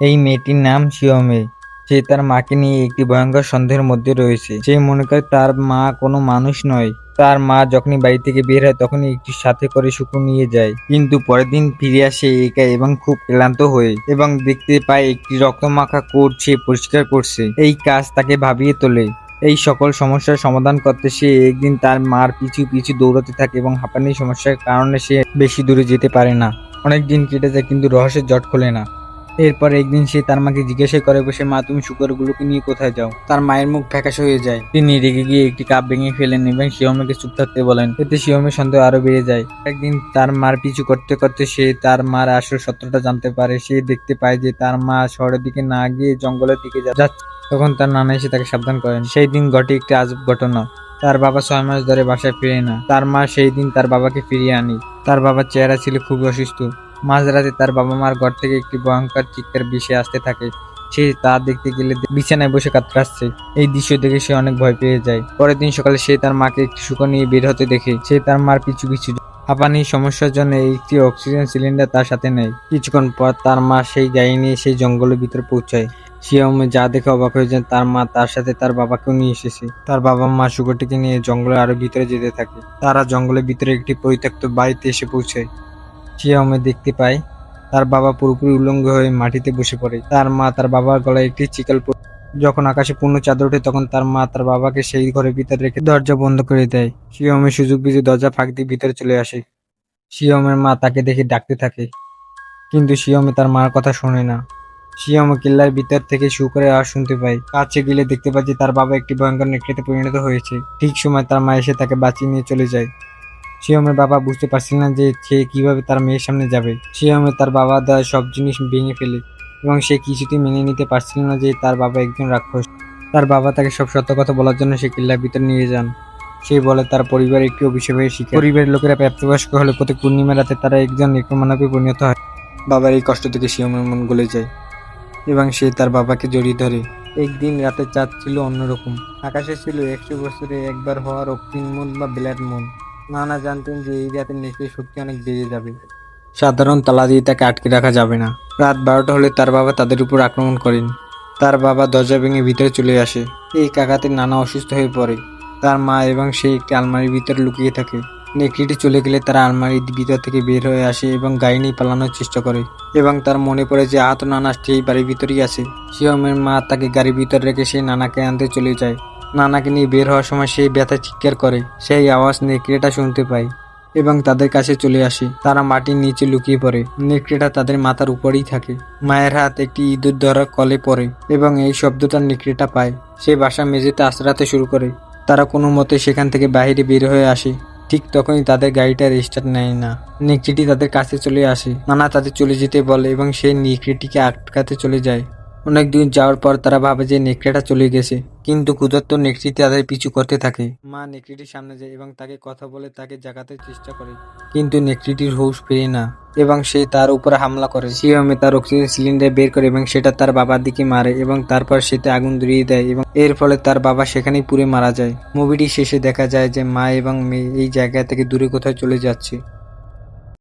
এই মেয়েটির নাম শিওমে। সে তার মাকে নিয়ে একটি ভয়ঙ্কর সন্দেহের মধ্যে রয়েছে। সে মনে করে তার মা কোনো মানুষ নয়। তার মা যখনই বাড়ি থেকে বের হয়, তখনই একটি সাথে করে শুকু নিয়ে যায়। কিন্তু পরের দিন ফিরে আসে একা এবং খুব ক্লান্ত হয়ে এবং দেখতে পায় একটি রক্তমাখা করছে পরিষ্কার করছে। এই কাজ তাকে ভাবিয়ে তোলে। এই সকল সমস্যার সমাধান করতে সে একদিন তার মার পিছু পিছু দৌড়াতে থাকে এবং হাঁপানির সমস্যার কারণে সে বেশি দূরে যেতে পারে না। অনেক দিন কেটে যায়, কিন্তু রহস্যের জট খোলে না। এরপর একদিন সে তার মাকে জিজ্ঞাসা করে, বসে মা, তুমি শুকরগুলোকে নিয়ে কোথায় যাও? তার মায়ের মুখ ফ্যাকাশ হয়ে যায়। তিনি রেগে গিয়ে একটি কাপ ভেঙে ফেলেন এবং শিওমেকে চুপ থাকতে বলেন। এতে শিওমের সন্দেহ আরও বেড়ে যায়। একদিন তার মার পিছু করতে করতে সে তার মার আসল সত্যটা জানতে পারে। সে দেখতে পায় যে তার মা শহরের দিকে না গিয়ে জঙ্গলের দিকে যাচ্ছে তখন তার নানা এসে তাকে সাবধান করেন। সেই দিন ঘটে একটি আজব ঘটনা। তার বাবা ছয় মাস ধরে বাসায় ফিরে না। তার মা সেই দিন তার বাবাকে ফিরিয়ে আনি। তার বাবার চেহারা ছিল খুবই অসুস্থ। মাঝরাতে তার বাবা মার ঘর থেকে একটি ভয়ঙ্কর চিৎকার বিষে আসতে থাকে। সে তা দেখতে গেলে বিছানায় বসে কাতরাচ্ছে। এই দৃশ্য দেখে সে অনেক ভয় পেয়ে যায়। পরের দিন সকালে সে তার মাকে একটি শুকর নিয়ে বের হতে দেখে, সে তার মার পিছু পিছু হাঁপানির সমস্যার জন্য একটি অক্সিজেন সিলিন্ডার তার সাথে নেয়। কিছুক্ষণ পর তার মা সেই গাড়ি নিয়ে সেই জঙ্গলের ভিতরে পৌঁছায়। শিয়মে যা দেখে অবাক হয়ে যায়, তার মা তার সাথে তার বাবাকেও নিয়ে এসেছে। তার বাবা মা শুকরটিকে নিয়ে জঙ্গলের আরও ভিতরে যেতে থাকে। তারা জঙ্গলের ভিতরে একটি পরিত্যক্ত বাড়িতে এসে পৌঁছায়। শিয়মে দেখতে পাই, তার বাবা পুরোপুরি উলঙ্গ হয়ে মাটিতে বসে পড়ে। তার মা তার বাবার গলায় একটি চিকাল যখন আকাশে পূর্ণ চাদর ওঠে, তখন তার মা তার বাবাকে সেই ঘরের ভিতরে রেখে দরজা বন্ধ করে দেয়। শিয়মের সুযোগ বুঝে দরজা ফাঁক দিয়ে ভিতরে চলে আসে। শিয়মের মা তাকে দেখে ডাকতে থাকে, কিন্তু শিয়মে তার মার কথা শোনে না। শিয়ম কিল্লার ভিতর থেকে শু করে আওয়াজ শুনতে পাই কাছে গেলে দেখতে যে তার বাবা একটি ভয়ঙ্কর নেকড়েতে পরিণত হয়েছে। ঠিক সময় তার মা এসে তাকে বাঁচিয়ে নিয়ে চলে যায়। শিয়মের বাবা বুঝতে পারছিল না যে সে কীভাবে তার মেয়ের সামনে যাবে। শিয়মে তার বাবা দেওয়া সব জিনিস ভেঙে ফেলে এবং সে কিছুতেই মেনে নিতে পারছিল না যে তার বাবা একজন রাক্ষস। তার বাবা তাকে সব সত্য কথা বলার জন্য সে কিল্লার ভিতর নিয়ে যান। সে বলে তার পরিবার একটি অভিশাপের শিকার। পরিবারের লোকেরা প্রাপ্তবয়স্ক হলে প্রতি পূর্ণিমা রাতে তারা একজন নেক্রমানবে পরিণত হয়। বাবার এই কষ্ট থেকে শিয়মের মন গলে যায় এবং সে তার বাবাকে জড়িয়ে ধরে। একদিন রাতে চাঁদ ছিল অন্যরকম। আকাশে ছিল একশো বছরে একবার হওয়ার অক্ষিণ মুন বা ব্ল্যাড মুন। নানা জানতেন যে এই রাতে নেকড়ের শক্তি অনেক বেড়ে যাবে। সাধারণ তালা দিয়ে তাকে আটকে রাখা যাবে না। রাত বারোটা হলে তার বাবা তাদের উপর আক্রমণ করেন। তার বাবা দরজা ভেঙে ভিতরে চলে আসে। এই কাকাতে নানা অসুস্থ হয়ে পড়ে। তার মা এবং সে একটি আলমারির ভিতরে লুকিয়ে থাকে। নেকড়িটি চলে গেলে তারা আলমারির ভিতর থেকে বের হয়ে আসে এবং গাড়ি নিয়ে পালানোর চেষ্টা করে। এবং তার মনে পড়ে যে আহত নানা সেই বাড়ির ভিতরেই আছে। শিয়মের মা তাকে গাড়ির ভিতরে রেখে সে নানাকে আনতে চলে যায়। নানাকে নিয়ে বের হওয়ার সময় সেই ব্যথা চিৎকার করে, সেই আওয়াজ নেকড়েটা শুনতে পায় এবং তাদের কাছে চলে আসে। তারা মাটির নিচে লুকিয়ে পড়ে। নেকড়েটা তাদের মাথার উপরেই থাকে। মায়ের হাত একটি ইঁদুর ধরা কলে পড়ে এবং এই শব্দটা নেকড়েটা পায়। সে বাসা মেঝেতে আশ্রাতে শুরু করে। তারা কোনো মতে সেখান থেকে বাইরে বের হয়ে আসে। ঠিক তখনই তাদের গাড়িটা রেজিস্টার নেয় না। নেকড়িটি তাদের কাছে চলে আসে। নানা তাদের চলে যেতে বলে এবং সে নেকড়িটিকে আটকাতে চলে যায়। অনেক দূর যাওয়ার পর তারা ভাবে যে নেকড়েটা চলে গেছে। কিন্তু ক্ষুধার্ত নেকড়ি তাদের পিছু করতে থাকে। মা নেকড়িটির সামনে যায় এবং তাকে কথা বলে তাকে জাগাতে চেষ্টা করে। কিন্তু নেকড়িটির হুঁশ ফেরে না এবং সে তার উপর হামলা করে। সিএমে তার অক্সিজেন সিলিন্ডার বের করে এবং সেটা তার বাবার দিকে মারে এবং তারপর সেতে আগুন ধরিয়ে দেয় এবং এর ফলে তার বাবা সেখানেই পুড়ে মারা যায়। মুভিটি শেষে দেখা যায় যে মা এবং মেয়ে এই জায়গা থেকে দূরে কোথাও চলে যাচ্ছে।